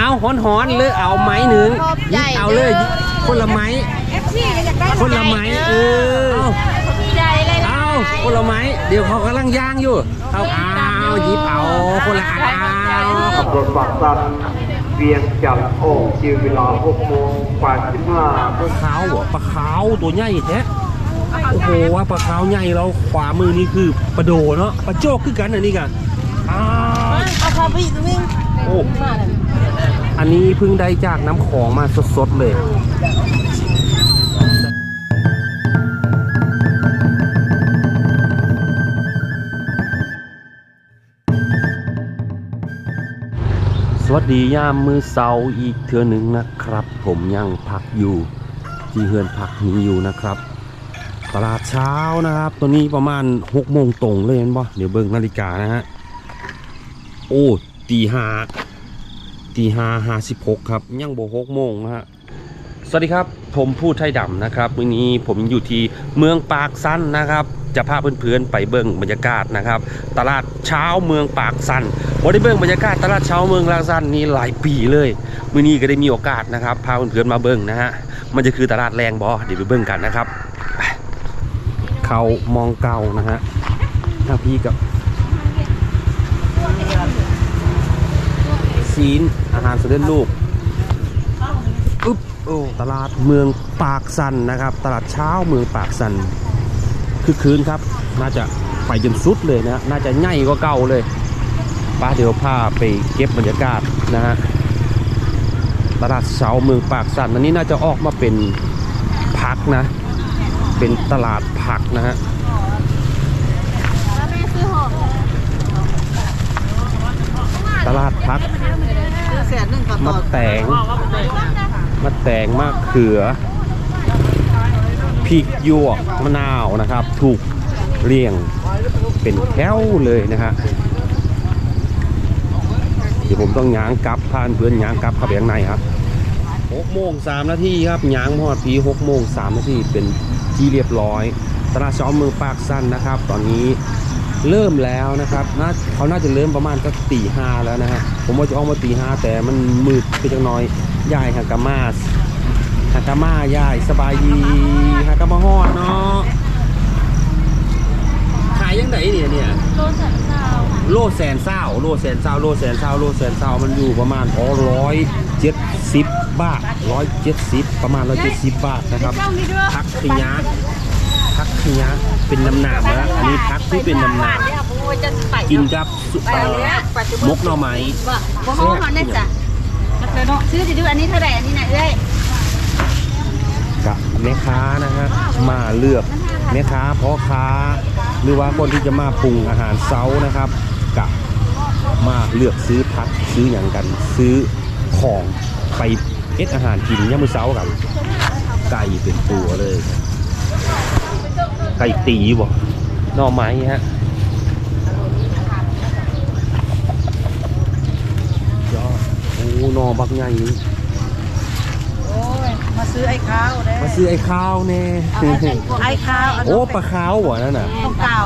เอาหอนหอนๆเลยเอาไม้หนึ่งขอบหใจยิบเอาเลยหยิบคนละไม้เอฟซีก็อยากได้คนละไม้เออใจเลยนะเอาคนละไม้เดี๋ยวเขากำลังย่างอยู่เอาเอาหยิบเอาคนละอันเอาขับรถปากสันเวียงจันทร์โอ่งคิวเวลา6โมงกว่า15ปลาขาวเหรอปลาขาวตัวใหญ่แท้โอ้โหว่าปลาขาวใหญ่แล้วขวามือนี่คือปลาโดเนาะปลาโจกคือกันอันนี้กันอ้าว เอาคาไปอีกนึง โอ้อันนี้เพิ่งได้จากน้ำของมาสดๆเลยสวัสดียามมือเสาอีกเทือหนึ่งนะครับ ผมยังพักอยู่ ที่เฮือนพักนี้อยู่นะครับ ตลาดเช้านะครับ ตัวนี้ประมาณ6โมงตรงเลยเห็นปะเดี๋ยวเบิ่งนาฬิกานะฮะโอ้ ตีห้าตีห้าห้าสิบหกครับยังโบหกโมงนะฮะสวัสดีครับ ผมพูดไทยดำนะครับวันนี้ผมอยู่ที่เมืองปากสั้นนะครับ จะพาเพื่อนๆไปเบิ่งบรรยากาศนะครับ ตลาดเช้าเมืองปากสั้นบ่ได้เบิ่งบรรยากาศตลาดเช้าเมืองปากสั้นนี่หลายปีเลยมื้อนี้ก็ได้มีโอกาสนะครับ พาเพื่อนๆมาเบิ่งนะฮะมันจะคือตลาดแรงบอเดี๋ยวไปเบิ่งกันนะครับเขามองเก่านะฮะถ้าพี่กับ ซีน อาหารสำเร็จรูปอึ๊บโอ้ตลาดเมืองปากสันนะครับ ตลาดเช้าเมืองปากสันคือคืนครับ น่าจะไปจนสุดเลยนะน่าจะใหญ่กว่าเก่าเลยป้าเดี๋ยวพาไปเก็บบรรยากาศนะฮะตลาดเช้าเมืองปากสันอันนี้น่าจะออกมาเป็นพักนะ เป็นตลาดผักนะฮะ แล้วแม่ซื้อหอม ต ลาดผักซื้อแสนหนึ่งค่ะมะแตงมะแตงมะเขือพริกหยวกมะนาวนะครับ ถูกเรียงเป็นแถวเลยนะฮะเดี๋ยวผมต้องย้างกลับพานเพื่อนย้างกลับเข้าไปข้างในครับ6โมง3นาทีครับย้างมอดพี6โมง3นาทีเป็นที่เรียบร้อยตลาดช้อมเมืองปากสั้นนะครับ ตอนนี้ เริ่มแล้วนะครับน่าเขาน่าจะเริ่มประมาณก็ตีห้าแล้วนะฮะผมว่าจะออกมาตีห้าแต่มันมืดไปจังน้อยยายฮากามาสฮากามายายสบายดีฮากามาฮอดเนาะขายยังไงเนี่ยเนี่ยโลสันสาวโลแสนเศร้าโลแสนเศร้าโลแสนเศร้าโลแสนเศร้ามันอยู่ประมาณอ๋อร้อยเจ็ดสิบบาทร้อยเจ็ดสิบประมาณร้อยเจ็ดสิบบาทนะครับช่องนี้ด้วยพักขยะ พักขยะเป็นน้ำหนามนะอันนี้พักที่เป็นน้ำหนามกินกับสุเอ่อมกหน่อไม้ว่าผมเอาหอนได้จ้ะซื้อจะดูอันนี้เท่าไหร่อันนี้นะเอ้ยกับแม่ค้านะฮะมาเลือกแม่ค้าพ่อค้า หรือว่าคนที่จะมาปรุงอาหารเช้านะครับกับมาเลือกซื้อพักซื้ออย่างกันซื้อของไปเอ็ดอาหารกินยามมื้อเช้ากันไก่เป็นตัวเลย ไก่ตีบ่หน่อไม้ฮะยอดโอ้หน่อบักใหญ่นี่โอ้ยมาซื้อไอ้ข้าวได้มาซื้อไอ้ข้าวแน่ไอ้ข้าวโอ้ปลาขาวหัวนั่นน่ะต้องเก่า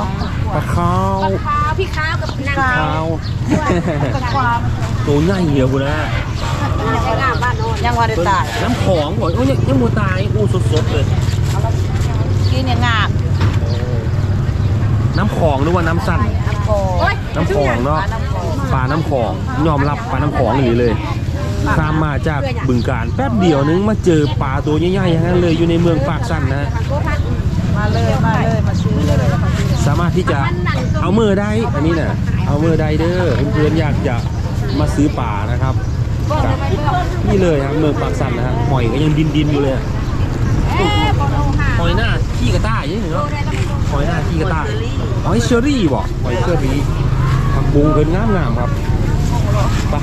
ปลาขาวข้าวพี่ข้าวกับนางขาวกับความตัวใหญ่เหี่ยวกูนะยังว่าได้ตายน้ำของบ่โอ้ยยังยังบ่ตายอู้สดๆเลยกินเนี่ยงาบน้ำข องหรือว่าน้ำสั่นน้ำโคน้ำของเนาะปลาน้ำของยอมรับปลาน้ำของอย่างนี้เลยข้ามมาจากบึงการแป๊บเดียวนึงมาเจอปลาตัวใหญ่ๆอย่างนั้นเลยอยู่ในเมืองปากสั้นนะฮะมาเลยมาเลยมาซื้อเลยสามารถที่จะเอามือได้อันนี้น่ะเอามือได้เด้อเพื่อนๆอยากจะมาซื้อปลานะครับกับนี่เลยครับเมืองปากสั้นนะฮะหอยก็ยังดินๆอยู่เลยห อยหน้าขี้กระต่ายยังไงเนาะหอยหน้าขี้กระต่ายหอยเชอรี่บ่หอยเชอรี่ทำปรุงเป็นงามงามๆครับไป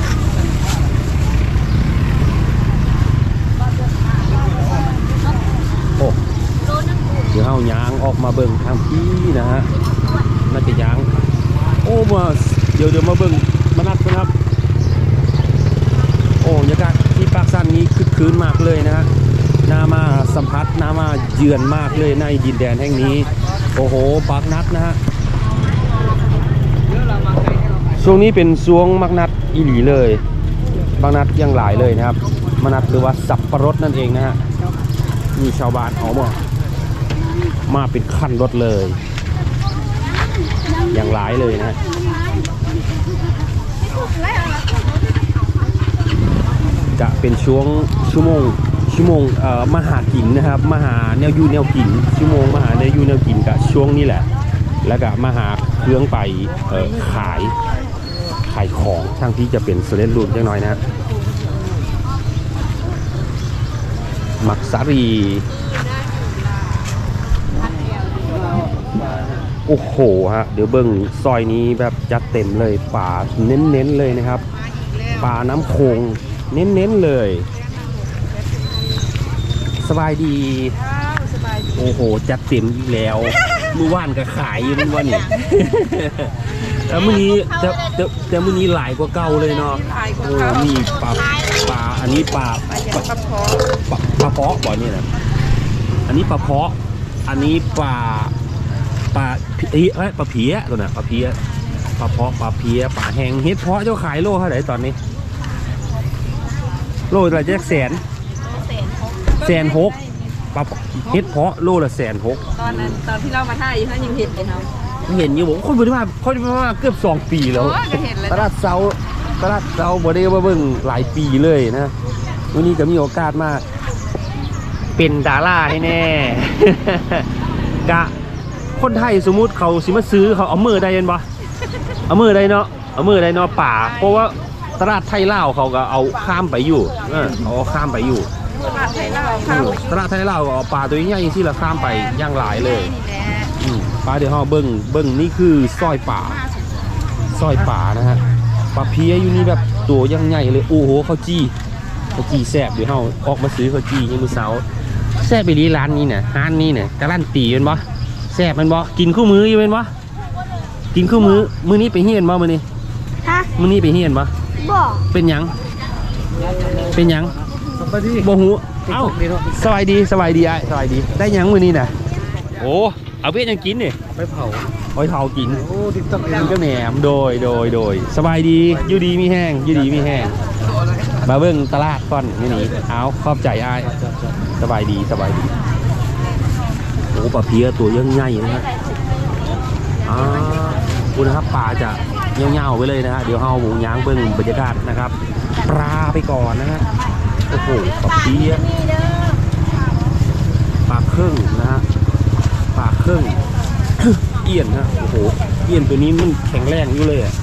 โอ้เดี๋ยวเฮายางออกมาเบิ่งทางพี่นะฮะน่าจะยาง โอ้มาเดี๋ยวเดี๋ยวมาเบิ่งมานัดกันครับ โอ้บรรยากาศที่ปากสันนี้คึกคืนมากเลยนะฮะ น่ามาสัมผัสน่ามาเยือนมากเลยในดินแดนแห่งนี้ โอ้โหปากนัดนะฮะช่วงนี้เป็นช่วงมักนัดอีหลีเลยบางนัดยังหลายเลยนะครับมะนัดหรือว่าสับประรดนั่นเองนะฮะมีชาวบ้านเอามามาเป็นคันรถเลยอย่างหลายเลยนะฮะจะเป็นช่วงชั่วโมง ชั่วโมงเอ่อมาหากินนะครับมาหาแนวยูแนวกินชั่วโมงมาหาแนวยูแนวกินกับช่วงนี้แหละ แล้วก็มาหาเครื่องไปเอ่อขายขายของทางที่จะเป็นสเลนรูนจังน้อยนะมักสารีโอ้โหฮะเดี๋ยวเบิ้งซอยนี้แบบจัดเต็มเลยป่าเน้นๆเลยนะครับป่าน้ำโขงเน้นๆเลย สบายดีโอ้โห จัดเต็มอีกแล้วเมื่อวานก็ขายอยู่มันว่านี่ แต่มื้อนี้แต่แต่แต่มื้อนี้หลายกว่าเก่าเลยเนาะโอ้มีปลาปลาอันนี้ปลาปลาปลาปลาเพาะบ่เนี่ยนะอันนี้ปลาเพาะ อันนี้ปลาปลาเอ้ยเอ้ยปลาเพี้ยตัวน่ะปลาเพี้ยปลาเพาะปลาเพี้ยปลาแห้งเฮ็ดเพาะเจ้าขายโลเท่าไหร่ตอนนี้ โลละแจ็คแสน แสนหกปลาเฮ็ดเพาะโลละแสนหกตอนนั้นตอนที่เรามาถ่ายอยู่ท่านยังเห็นเลยเนาะเห็นอยู่ผมคนบริมาคนบริมาเกือบสองปีแล้วโอ้ยก็เห็นแล้วตลาดเซาตลาดเซาบ่ได้มาเบิ่งหลายปีเลยนะวันนี้ก็มีโอกาสมาเป็นดาราให้แน่กะคนไทยสมมุติเขาสิมาซื้อเขาเอามือได้เห็นบ่เอามือได้เนาะเอามือได้เนาะป่า เพราะว่าตลาดไทยลาวเขาก็เอาข้ามไปอยู่ เออเขาเอาข้ามไปอยู่ ตลาดไทยเราเอเข้าอตลาดไทยลาวก็เอาปลาตัวใหญ่ๆที่ละข้ามไปย่างหลายเลยนี่แหละอืมปลาเดี๋ยวเราเบิ้งเบิ้งนี่คือสร้อยป่าสร้อยป่านะฮะปลาเพี้ยอยู่นี่แบบตัวยังใหญ่เลยโอ้โหข้าวจี้ข้าวจี้แซ่บเดี๋ยวเราออกมาซื้อข้าวจี้ยังมือเสาร์แซ่บไปดีร้านนี้เนี่ยร้านนี้เนี่ยการันตีเป็นบ่แซ่บเป็นบ่กินคู่มืออยู่เป็นบ่กินคู่มือมื้อนี้ไปเฮียนบ่มื้อนี้ฮะมื้อนี้ไปเฮียนบ่บอกเป็นหยังเป็นหยัง สวัสดีบ่หูเอ้าสบายดีสบายดีไอ้สบายดี ได้หยังมื้อนี้น่ะโอ้เอาเวียดยังกินนี่ไปเผาหอยเผากินโอ้ติ๊กต็อกเอกิงนก็แหนมโดยโดยโดยสบายดีอยู่ดีมีแห้งอยู่ดีมีแห้งมาเบิ่งตลาดก่อนนี่นี่เอาขอบใจอ้ายสบายดีสบายดีโอ้ปลาเพี้ยตัวยังใหญ่นะฮะอ่าคุณนะครับปลาจะเงี้ยวๆไว้เลยนะฮะเดี๋ยวเฮาหมูย่างเบิ่งบรรยากาศนะครับปลาไปก่อนนะฮะ โอ้โหปลาเพี้ยปลาครึ่งนะฮะปลาครึ่งเอียนฮะโอ้โหเอียนตัวนี้มันแข็งแรงอยู่เลยอะ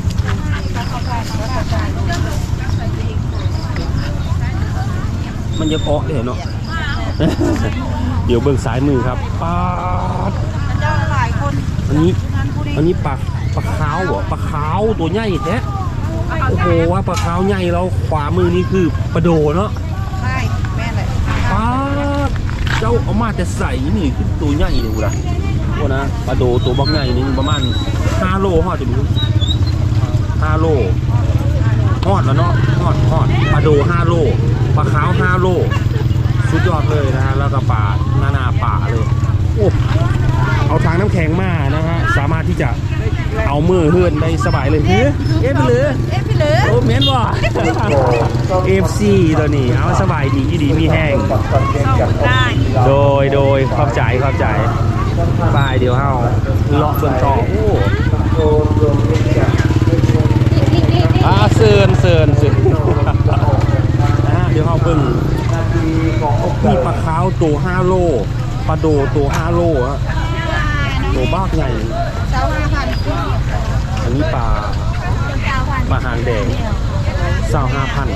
มันจะเกาะเลยเนาะเดี๋ยวเบิ่งซ้ายมือครับปลาดเจ้าหลายคนอันนี้อันนี้ปลาปลาขาวเหรอปลาขาวตัวใหญ่แท้โอ้โหว่าปลาขาวใหญ่แล้วขวามือนี่คือปลาโดเนาะ ใช่แม่เลย ปลาด เจ้าเอามาแต่ใส่นี่คือตัวใหญ่เลยกูละโอ้นะปลาโดตัวบักใหญ่นี่ประมาณ5โลฮอดจะดู5โลฮอดแล้วเนาะฮอดฮอดปลาโด5โลปลาขาว5โลสุดยอดเลยนะฮะแล้วก็ปลาหน้าหน้าป่าเลย โอ้เอาทางน้ำแข็งมานะฮะสามารถที่จะเอามือเฮือนได้สบายเลยเฮ้ยเอ๊ะไปเลยเอ๊ะพี่เหลือโอ้เมนบ่ FC ตัวนี้เอาสบายดีดีมีแห้งได้โดยโดยเข้าใจเข้าใจบายเดี๋ยวเฮาเลาะเบิ่งต่อโอ้นี่นี่นี่อาเซินเซินเซินอ่าเดี๋ยวเฮาเบิ่งมีปลาขาวตัว5โล ปลาโดตัว5โลฮะตัวบ้าใหญ่เจ้าห้าพันอันนี้ปลาเจ้าพันปลาหางแดงเศร้าห้าพัน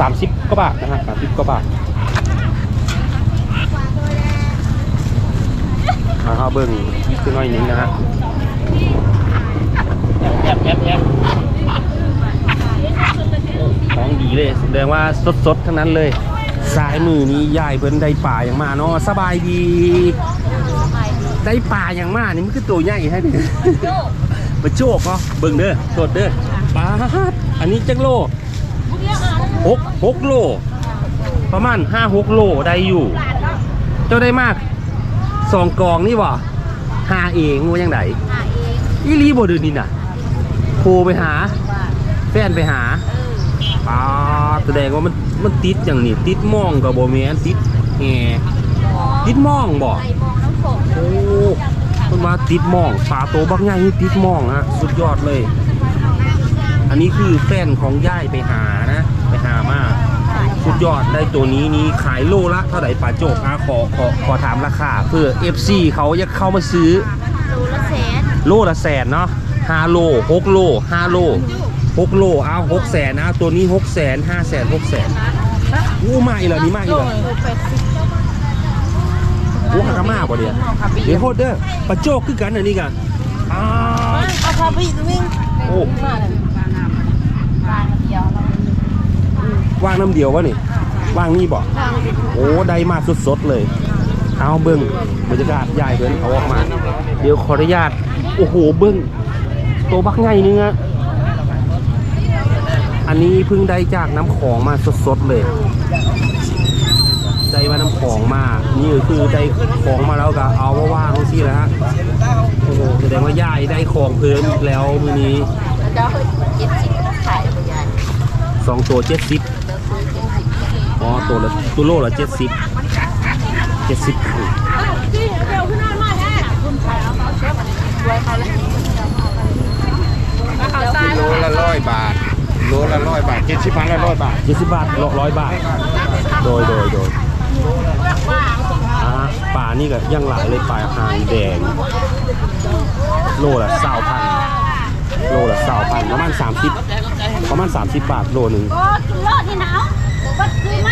สามสิบกว่าบาทนะฮะสามสิบกว่าบาทมาเข้าเบิ้งขึ้นน่อยนึงนะฮะแอบแอบแอบของดีเลยแสดงว่าสดๆทั้งนั้นเลย สายมือนี้ยายเพิ่นได้ป่าอย่างมาเนาะสบายดี ได้ป่าอย่างมานี่มันคือตัวใหญ่แท้ดิมาโจกเนาะเบิ่งเด้อโทษเด้อปลาดอันนี้จักโลหกหกโล ประมาณห้าหกโลได้อยู่ เจ้าได้มากสองกองนี่บ่หาเองว่ายังไงอีรีบ่เดือนนี้น่ะโทรไปหา แฟนไปหาป้าแสดงว่ามัน มันติดอย่างนี้ติดหมองกับโบแมนติดแงติดหมองบ่ไอ้มองน้ำฝนโอ้มันมาติดหมองปลาโตบักใหญ่นี่ติดหมองฮะสุดยอดเลย อันนี้คือแฟนของย่ายไปหานะ ไปหามาสุดยอดได้ตัวนี้นี้ขายโลละเท่าไหร่ปลาโจกอะขอขอขอถามราคาเพื่อ FC เขาจะเข้ามาซื้อดูละแสนโลละแสนเนาะห้าโลหกโลห้าโลหกโลเอาหกแสนนะตัวนี้หกแสนห้าแสนหกแสน อู้มาอีกเหรอนี่มาอีกเหรออู้หากามาบ่เดียวเดี๋ยวโคตรเด้อปลาโจกคือกันอันนี้กันอ้าวเอาคาบีตรงนี้โอ้บานเดียวเราว่างน้ำเดียววะนี่ว่างนี่บ่โอ้ได้มาสดๆเลย เอาเบิ้งบรรยากาศใหญ่เพิ่นเขาออกมา เดี๋ยวขออนุญาต โอ้โหเบิ้งตัวบักไงนึงอะ อันนี้เพิ่งได้จากน้ำของมาสดๆเลย ได้มาน้ำของมา นี่ก็คือได้ของมาแล้วก็เอาว่าว่างๆสิแหล้วฮะโอ้โหแสดงว่าย่ายได้ของเพิ่มอีกแล้วมื้อนี้เดี๋ยวเจ็ดสิบขายไปยันสองตัวเจ็ดสิบเดี๋ยวซื้อเจ็ดสิบอ๋อตัวละตัวโลละเจ็ดสิบเจ็ดสิบพี่เดี๋ยวขึ้นมาแท้คุณขายเอาเอาเชฟรวยเขาเลยเขาทรายโลละร้อยบาท โลละร้อยบาทเจ็ดสิบพันละร้อยบาทเจ็ดสิบบาทร้อยบาท โดยโดยโดยอ่าป่านี่ก็ยังหลายเลยป่าหางแดง โลละเศร้าพันโลละเศร้าพันประมาณสามสิบประมาณสามสิบบาทโลหนึ่งโอ้กินเลิศที่หนาววัดซื้อไหม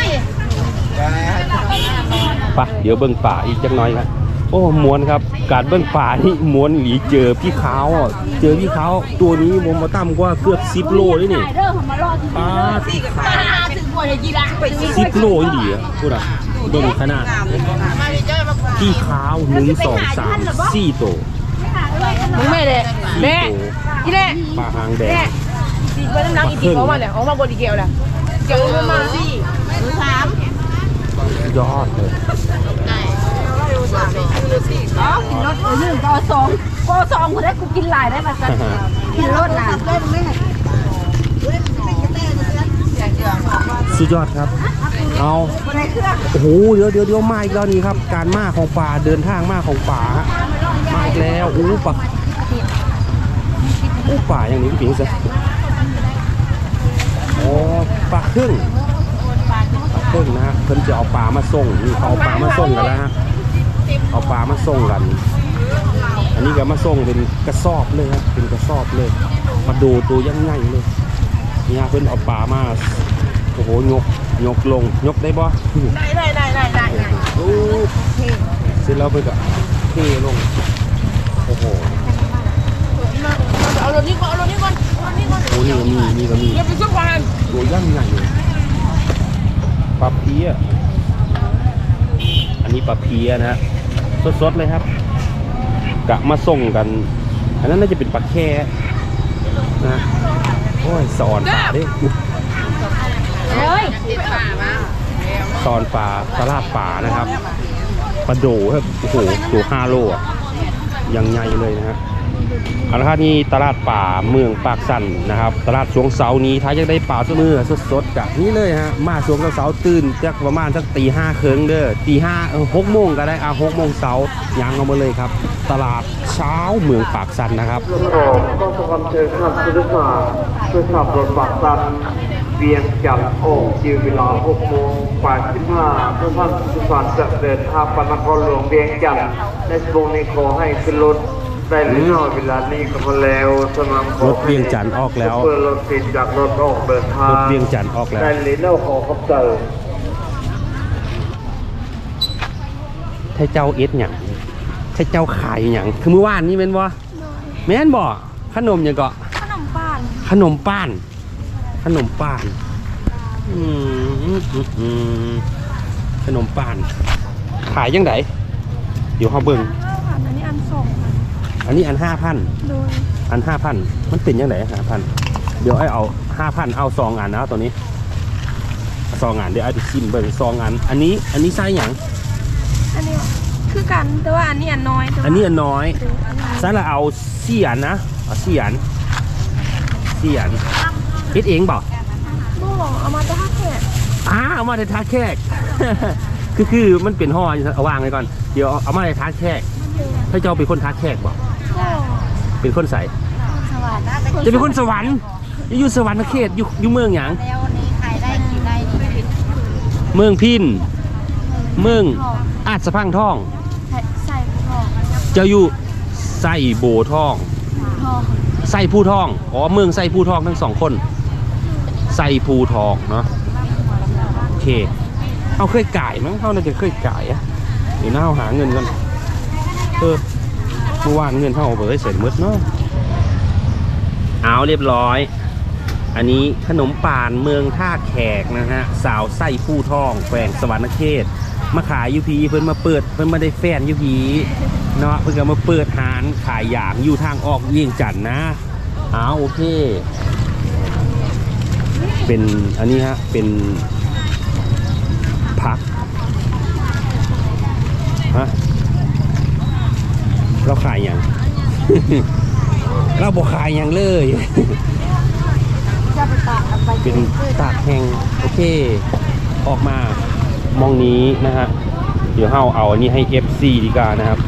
ไปะเดี๋ยวเบิ้งป่าอีกจักหน้อยครับ โอ้มวนครับ การเบิ้งป่านี่มวนหลีเจอพี่ขาวอะเจอพี่ขาวตัวนี้มมาตั้มกว่าเกือบสิบโลนี่นี่เด้อเขามารอที่ป้าดตาถึงบัวเลยจีละไปซื้อสิบโลอีหลีอะพูดอะเบิ่งขนาดพี่ขาวหนึ่งสองสามสี่โตวมึงแม่เลยสี่แม่โตวที่แน่ปลาหางแดงตีไปน้ำหนักอีกทีเขามาเลยออกมาบดีเกลแหละเกลมาสี่ซื้อสามยอดเลย อ๋อกินรถเออหนึ่งก็สองก็สองคนได้กูกินหลายได้มาสักกินรถน่ะสุดยอดครับ เอาโอ้โหเดี๋ยวเดี๋ยวเดี๋ยวมาอีกแล้วนี่ครับ การมาของป่าเดินทางมาของป่ามาอีกแล้วอู้ป่าอู้ป่าอย่างนี้พี่ปิงซะโอ้ปลาครึ่งปลาครึ่งนะฮะเพิ่นจะเอาปลามาส่งนี่เขาเอาปลามาส่งกันแล้วฮะ เอาปลามาส่งกัน อันนี้ก็มาส่งเป็นกระสอบเลยครับเป็นกระสอบเลย มาดูตัวยังไงเลยเนี่ยเพิ่อนเอาปลามาโอ้โหยกยกลงยกได้บ่ได้ได้ได้ได้ได้โอ้เสร็จแล้วเพิ่อนก็เทลงโอ้โหเอารถนี้ก่อนเอารถนี้ก่อนเอารถนี้ก่อนโอ้นี่ก็มีนี่ก็มีอย่าไปซุกก่อนตัวย่างใหญ่เลยปลาเพี้ยอันนี้ปลาเพี้ยนะฮะ สดๆเลยครับ กะมาส่งกัน อันนั้นน่าจะเป็นปลาแค่นะโอ้ยสอนปลาดิเฮ้ยตอนปลาตลาดป่านะครับปลาโดครับโอ้โหตัวห้าโลอะยังใหญ่เลยนะฮะ เอาละครับนี่ตลาดป่าเมืองปากสันนะครับ ตลาดช่วงเสาร์นี้ถ้าอยากได้ปลาสมือสดๆกับนี่เลยฮะมาช่วงเสาร์ตื่นจากประมาณสักตีห้าครึ่งเด้อตีห้าหกโมงก็ได้อะหกโมงเสาร์ยังเอามาเลยครับ ตลาดเช้าเมืองปากสันนะครับรถออกก็สกำเชิญข้ามสุดสาเพื่อขับรถบัสตันเวียงจันทร์ออกคิวเวลา6โมงกว่า15เพื่อท่านสุสานจะเดินทางไปนครหลวงเวียงจันทร์ในชั่วโมงนี้ขอให้ขึ้นรถ ได้หรือน้อยเวลานี้ก็พอแล้วสำหรับขอรถเวียงจันทร์ออกแล้วเพื่อรถติดจากรถออกเดินทางรถเวียงจันทร์ออกแล้วได้หรือน้อยขอคำเตือนถ้าเจ้าเอ็ดหยังถ้าเจ้าขายหยังคือเมื่อวานนี้เป็นบ่แม่นบ่ขนมหยังก็ขนมป้านขนมป้านขนมป้านอืมอืมอืมอืมขนมป้าน ขายยังไงเดี๋ยวเขาเบิ่ง อันนี้อันสอง อั นนี้อันห้าพันโดยอันห้าพันมันเป็นยังไงห้าพันเดี๋ยวไอ้เอาห้าพันเอาซองอันนะตัวนี้ซองอันเดี๋ยวไอ้ไปชิมเบิ่งซองอัน อันนี้อันนี้ไส้หยังอันนี้คือกันแต่ว่าอันนี้อันน้อยอันนี้อันน้อยไส้ละเอาสี่อันนะเอาสี่อันสี่อันเฮ็ดเองเปล่าโม่เอามาจะฮักแค่อ้าเอามาในทาแขก คือคือมันเป็นห่ออยู่เอาวางไว้ก่อนเดี๋ยวเอามาในทาแขกถ้าเจ้าเป็นคนทาแขกบ่ก็ เป็นคนใสสวัสดีจะเป็นคนสวรรค์อยู่สวรรค์เขตอยู่อยู่เมืองหยังแล้วนี้ขายได้กี่ได้นี่เมืองพินเมืองอาจสะพังท่อง ใส่ทองเจ้าอยู่ไส่โบท่องทองไส่ผู้ท่องอ๋อเมืองไส่ผู้ท่องทั้งสองคนไส่ผู้ทองเนาะโอเคเอาเคยก่ายมั้งเขาน่าจะเคยก่ายอะเดี๋ยวน่าเอาหาเงินกันเออ เมื่อวานเงินเท่าเอาไปได้เสร็จหมดเนาะเอาเรียบร้อย อันนี้ขนมป่านเมืองท่าแขกนะฮะ สาวไส้ผู้ทองแขวงสวรรณเขตมาขายยูพีเพิ่นมาเปิดเพิ่นมาได้แฟนยูพีเนาะเพิ่นก็มาเปิดหานขายอย่างอยู่ทางออกเวียงจันนะเอาโอเค เป็นอันนี้ฮะเป็นผักฮะ เราขายอย่าง เราบอกขายอย่างเลยจะไปตากไปเป็นตากแห้งโอเค ออกมามองนี้นะฮะ เดี๋ยวเฮาเอาอันนี้ให้ FC ดีกว่านะครับ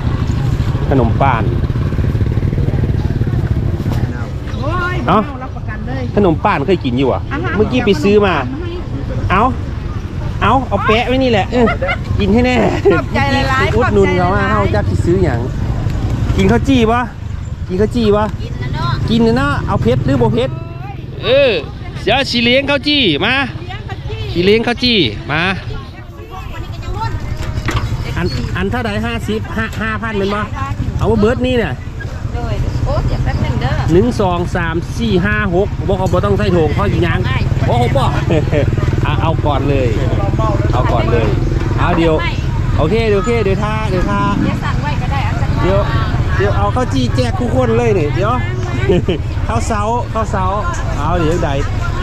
ขนมป้านโอ้ยเอ้ารับประกันเลยขนมป้านเคยกินอยู่อะาฮะเมื่อกี้ไปซื้อมา เอาเอา เอาแปะไว้นี่แหละเออกินให้แน่ขอบใจหลายๆอุดหนุนเขาขอบใจหว่าลายๆเฮาจะไปซื้ออย่าง กินข้าวจี้ปะกินข้าวจี้ปะกินนะเนาะกินนะเนาะเอาเพชรหรือบ่เพชรเออเดี๋ยวสีเลี้ยงข้าวจี้มาสีเลี้ยงข้าวจี้มาอันอันเท่าใดห้าสิบห้าห้าพันเป็นปะเอาว่าเบิร์ดนี่เนี่ยเลยโอ้เดี๋ยวแป๊บนึงเด้อหนึ่งสองสามสี่ห้าหกบอกเขาบอต้องใส่โถงเขาอีกอยังโอ้โหบ่เอาเอาก่อนเลย เอาก่อนเลยเอาเดี๋ยวโอเคเดี๋ยวโอเคเดี๋ยวท่าเดี๋ยวท่าเดี๋ยวสั่งไว้ก็ได้เอาจากมาเดี๋ยว เดี๋ยวเอาข้าวจี้แจกคู่คนเลยนี่เดี๋ยวข้าวเสาข้าวเสาเอาเดี๋ยวใด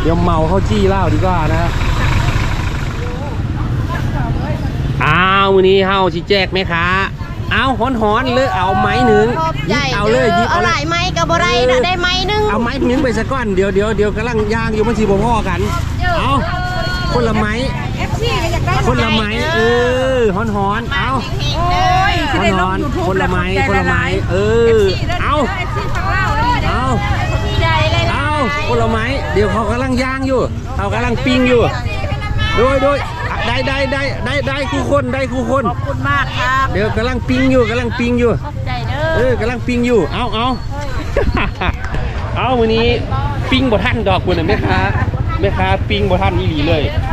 เดี๋ยวเมาข้าวจี้เหล้าดีกว่านะอ้าววันนี้เฮาสิแจกไหมคะเอาหอนหอนๆเลยเอาไม้หนึ่งขอบหใจยิบเอาเลยหยิบเอาเอาหเลลายยไม้ก็บ่ได้นะได้ไม้หนึงเอาไม้หนึ่งไปสักก้อนเดี๋ยวเดี๋ยวเดี๋ยวกำลังย่างอยู่มันสีบ่พ่อกัน เอาคนละไม้เอฟซีอยากได้คนละไม้เออหอนหอนๆเอา โอ้ยหอนหอนๆคนละไม้คนละไม้เออ เอาเอฟซีทางเล่าแล้วนี่เด้อเอาใจเลยเอาคนละไม้เดี๋ยวเขากำลังย่างอยู่เขากำลังปิ้งอยู่โดยโดยอะได้ได้ได้ได้ได้คู่คนได้คู่คน ขอบคุณมากครับเดี๋ยวกำลังปิ้งอยู่กำลังปิ้งอยู่ ขอบใจเด้อเออกำลังปิ้งอยู่ เอาเอา เอาวันนี้ปิ้งบ่ทันดอกคุณน่ะแม่ค้าแม่ค้าปิ้งบ่ทันอีหลีเลยขอบใจ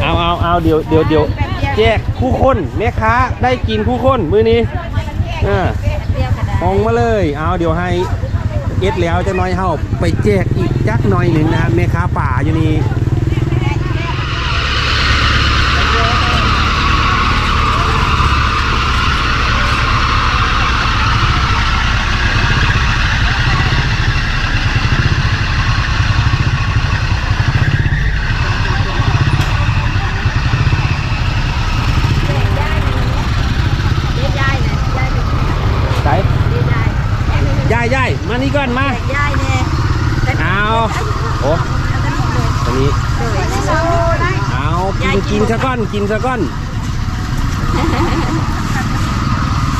เด้อเอาเอาเอาเดี๋ยวเดี๋ยวเดี๋ยวแจกคู่คนแม่ค้าได้กินคู่คนมื้อนี้อ่าเดียวก็ได้มองมาเลย เอาเดี๋ยวให้เอ็ดแล้วจะน้อยเฮาไปแจกอีกจักหน่อยหนึ่งนะแม่ค้าป่าอยู่นี่ไหน ยายยายมานี่ก่อนมายายเนี่ยเอาโอ้อันนี้ เอากินกินซะก้อน กินซะก้อน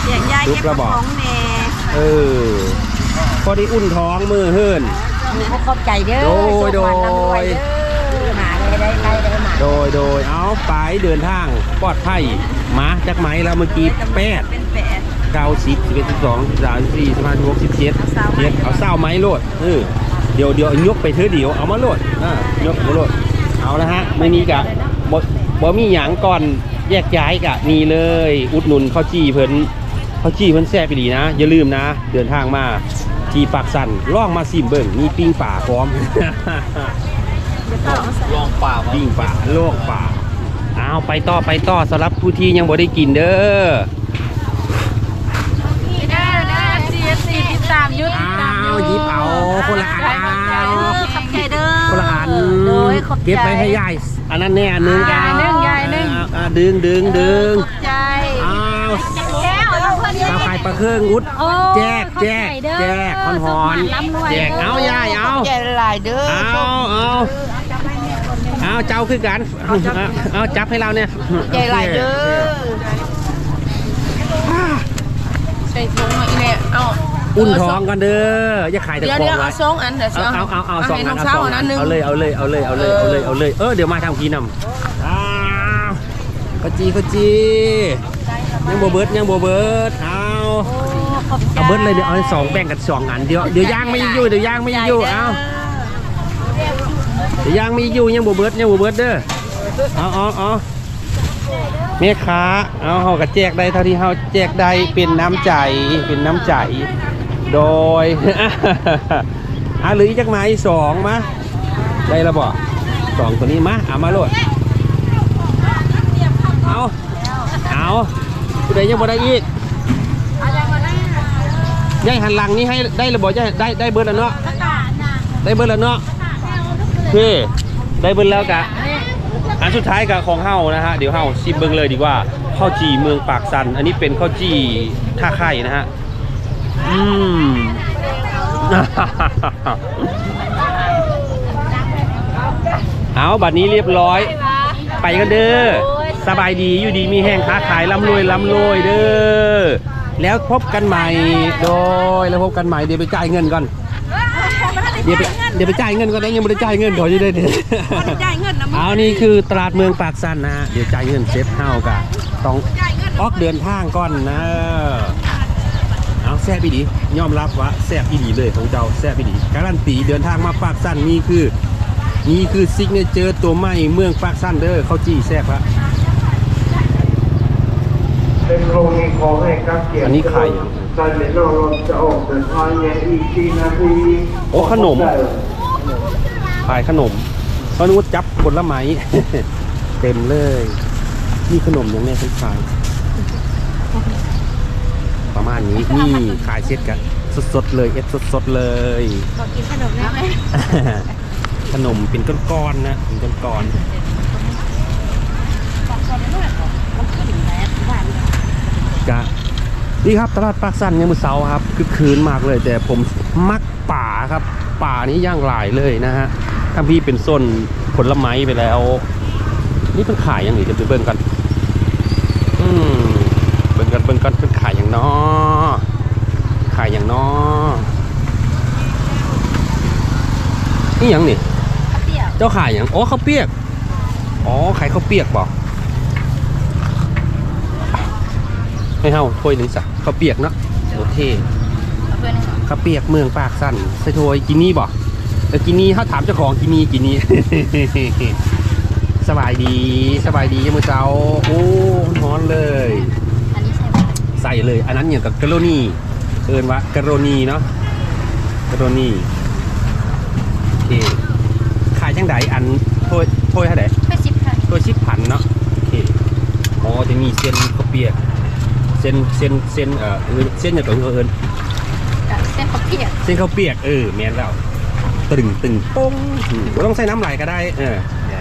เสียงยายลุกเก็บแล้วบอกของแน่เออ พอได้อุ่นท้องมือเฮิรนขอบใจเด้อ โดย โดยสุขวัลำรวเด้อหาได้ได้ได้ได้มาโดย โดย เอาไปเดินทางปลอดภัยมาจากไหมแล้วเมื่อกี้แปด เป็นแปดเก้าสิบสิบเอ็ดสิบสองสิบสามสิบสี่สิบห้าสิบหกสิบเจ็ดเอาเศร้าไหมเจ็ดเอาเศร้าไหมโลดเออเดี๋ยวเดี๋ยวยกไปเธอเดี๋ยวเอามาโลดอ่ายกมาโลดเอาละฮะไม่นี้กะบ่บ่มีหยังก่อนแยกย้ายกะนี่เลย อุดหนุนข้าวจี้เพิ่นข้าวจี้เพิ่นแซ่บไปดีนะ อย่าลืมนะ เดินทางมาที่ปากสันล่องมาซิมเบิ่งมีปิ้งป่าพร้อมลองป่าปิ้งป่าโลกป่าเอาไปต่อไปต่อสำหรับผู้ที่ยังบ่ได้กินเด้อ ไม่ได้นะซีเอฟซี ติดตามยุติอ้าตามวหยิบเอาคนละอันเอาขอบใจเด้อคนละอันโดยขอบใจเก็บไปให้ยายอันนั้นแน่อันหนึงยายหนึ่งยายหนึ่งอ่าอ่าดึงดึงดึงขอบใจอ้าวแก้วเอาเพื่อนสาวขายปลาเครื่องอุดโอ้แจกแจกขอบใจเด้อแจกหอนหอนสมบัติร่ำรวยแจกเด้อเอายายเอาใหญ่หลายเด้อเอาเอาเอาเจ้าคือกันเอาเอาจับให้เราเนี่ยใหญ่หลายเด้อใส่ถุงมาอีแม่เอา อุ่นท้องกันเด้ออย่าขายแต่เดี๋ยวของเดี๋ยวไว้เอาสองอันเดี๋ยวเอาเอาเอาเอาสองให้อันน้องเอาสาวสองอันอันั้นนหนึง เอาเลยเอาเลยเอาเลยเอาเลยเอาเลยเอาเลยเออเดี๋ยวมาทางพีนำอ้าวขจีขจียังโบเบิร์ดยังโบเบิร์ดเอาเอาเบิร์ดเลยเดี๋ยวเอาสองแบ่งกันสองอันเดี๋ยวเดี๋ยวย่างไม่อยู่เดี๋ยวย่างไม่อยู่เอา เดี๋ยวย่างไม่อยู่ยังโบเบิร์ดยังโบเบิร์ดเด้อเอาเอาเอาแม่ค้าเอาเฮาก็แจกได้เท่าที่เฮาแจกได้เป็นน้ำใจเป็นน้ำใจ โดยอะเหรืออีกจักไม้สองมาได้และบ่สองตัวนี้มาเอามาโลดเอาเอาผู้ใดยังบ่ได้อีกยายหันหลังนี่ให้ได้ระบอกยายได้ได้เบิร์ดแล้วเนาะได้เบิร์ดแล้วเนาะเพ่ได้เบิร์ดแล้วกะอันสุดท้ายกะของเฮานะฮะเดี๋ยวเฮาชิมเบิ้งเลยดีกว่าข้าวจีเมืองปากสัน อันนี้เป็นข้าวจีท่าไข่นะฮะ อืมเอาบัดนี้เรียบร้อย ไปกันเด้อสบายดีอยู่ดีมีแห้งค้าขายร่ำรวยร่ำรวยเด้อแล้วพบกันใหม่โดยแล้วพบกันใหม่เดี๋ยวไปจ่ายเงินก่อนเดี๋ยวไปเดี๋ยวไปจ่ายเงินก่อนนะยังไม่ได้จ่ายเงินขอจะได้เนี่ยจ่ายเงินนะเอานี่คือตลาดเมืองปากสันนะฮะเดี๋ยวจ่ายเงินเซฟเฮากะต้องออกเดินทางก่อนนะ เอาแซ่บอีดียอมรับว่าแซ่บอีดีเลยของเจ้าแซ่บอีดีการันตีเดินทางมาปากสันนี่คือ นี่คือซิกเนเจอร์ตัวใหม่เมืองปากสันเด้อเขาวจี้แซ่บละเป็นโครงนี้ขอให้กักเกียรติอันนี้ไข่อะการเรียนรู้เราจะออกเดินทางเนี่ยอีกสี่นาทีโอ้ขนมขายขนมเขานึกว่าจับผลไม้เต็มเลย นี่ขนมอย่างนี้คล้ายๆ ประมาณนี้นี่ขายเซ็ตกันสดๆเลยเอฟสดๆเลยขอกินขนมได้ไหมขนมเป็นก้อนๆนะเป็นก้อนๆกะนี่ครับตลาดปากสันยังมือเสาร์ครับคือคืนมากเลย แต่ผมมักป่าครับ ป่านี้ย่างหลายเลยนะฮะถ้าพี่เป็นส้นผลไม้ไปแล้ว นี่เป็นขายอย่างนี้จะไปเบิ่งกัน อืมเบิ่งกันเบิ่งกันเป็นขาย อย่างน้อขายอย่างน้อนี่หยังนี่เปรี้ยวเจ้าขายอย่างอ๋อข้าวเปียกอ๋อขายข้าวเปียกบอกให้เฮาถ้วยหนึ่งสักข้าวเปียกเนาะโอเคเอาเพื่อนหนึ่งก่อนข้าวเปียกเมืองปากสั้นใส่ถ้วยกินนี่บ่เออกินนี่เขาถามเจ้าของกินนี่กินนี่สบายดีสบายดียังมือเช้าโอ้ร้อนเลยอันนี้ใช่ไหม ใส่เลย อันนั้นอย่างกับกะโรนีเอินว่ากะโรนีเนาะกะโรนีโอเคขายจังไดอันถ้วยถ้วยเท่าไหร่ไม่สิบค่ะถ้วยชิบพันเนาะโอเคอ๋อจะมีเส้นข้าวเปียกเส้นเส้นเส้นเอ่อเส้นอย่างตัวเอิญกับเส้นข้าวเปียกเส้นข้าวเปียกเออแมนแล้วตึงตึงโป้งอืมบ่ต้องใส่น้ำไหลก็ได้เออ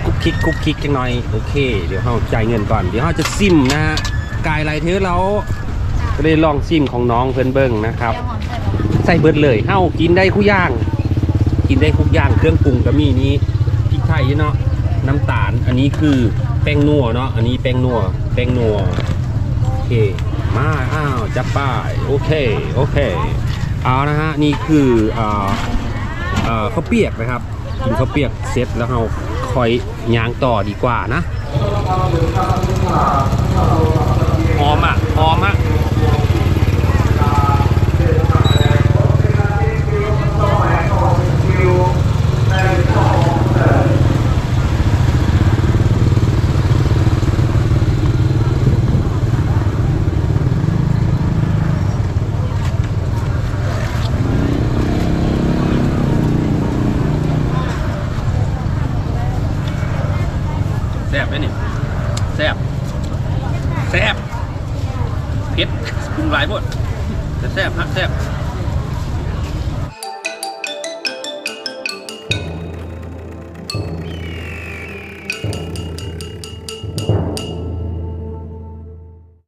คุกคิกคุกคิกจังหน่อยโอเค เดี๋ยวเราจ่ายเงินก่อน เดี๋ยวเราจะซิมนะฮะกายไรเธอเรา ก็เลยลองซิมของน้องเพิ่นเบิ้งนะครับเดี๋ยวหอมใส่บ่ใส่เบิดเลยเฮ้ากินได้คู่ย่าง กินได้ทุกอย่างเครื่องปรุงก็มีนี้พริกไทยเนาะน้ำตาลอันนี้คือแป้งนัวเนาะอันนี้แป้งนัวแป้งนัวโอเคมาอ้าวจับป้ายโอเคโอเคเอานะฮะนี่คือเอ่อเอ่อข้าวเปียกนะครับกินข้าวเปียกเสร็จแล้วเราคอยย่างต่อดีกว่านะ